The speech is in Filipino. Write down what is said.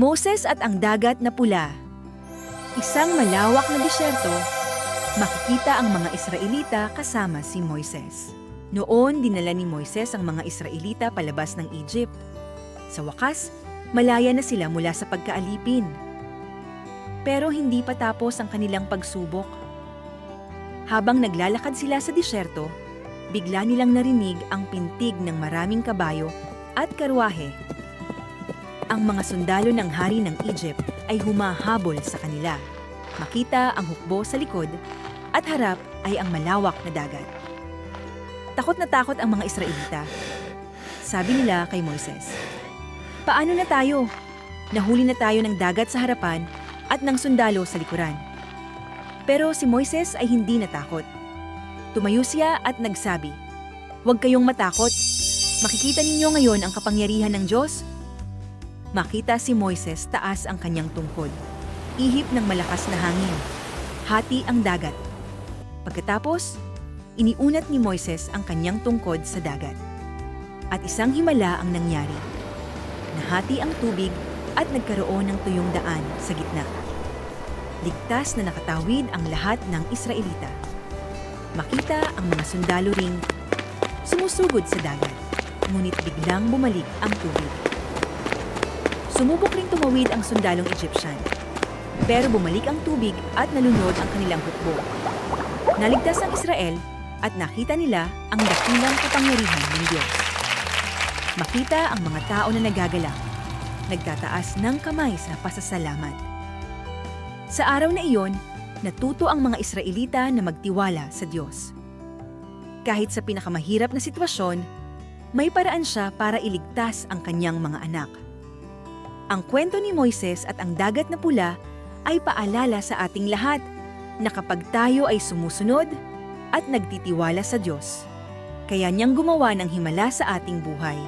Moses at ang dagat na pula. Isang malawak na disyerto, makikita ang mga Israelita kasama si Moises. Noon, dinala ni Moises ang mga Israelita palabas ng Egypt. Sa wakas, malaya na sila mula sa pagkaalipin. Pero hindi pa tapos ang kanilang pagsubok. Habang naglalakad sila sa disyerto, bigla nilang narinig ang pintig ng maraming kabayo at karwahe. Ang mga sundalo ng hari ng Egypt ay humahabol sa kanila. Makita ang hukbo sa likod at harap ay ang malawak na dagat. Takot na takot ang mga Israelita. Sabi nila kay Moises, Paano na tayo? Nahuli na tayo ng dagat sa harapan at ng sundalo sa likuran. Pero si Moises ay hindi natakot. Tumayo siya at nagsabi, Huwag kayong matakot. Makikita ninyo ngayon ang kapangyarihan ng Diyos. Makita si Moises taas ang kanyang tungkod. Ihip ng malakas na hangin. Hati ang dagat. Pagkatapos, iniunat ni Moises ang kanyang tungkod sa dagat. At isang himala ang nangyari. Nahati ang tubig at nagkaroon ng tuyong daan sa gitna. Ligtas na nakatawid ang lahat ng Israelita. Makita ang mga sundalo ring sumusugod sa dagat, ngunit biglang bumalik ang tubig. Sumubok ring tumawid ang sundalong Egyptian. Pero bumalik ang tubig at nalunod ang kanilang hukbo. Naligtas ang Israel at nakita nila ang dakilang kapangyarihan ng Diyos. Makita ang mga tao na nagagalak, nagtataas ng kamay sa pasasalamat. Sa araw na iyon, natuto ang mga Israelita na magtiwala sa Diyos. Kahit sa pinakamahirap na sitwasyon, may paraan siya para iligtas ang kanyang mga anak. Ang kwento ni Moises at ang dagat na pula ay paalala sa ating lahat na kapag tayo ay sumusunod at nagtitiwala sa Diyos, kaya niyang gumawa ng himala sa ating buhay.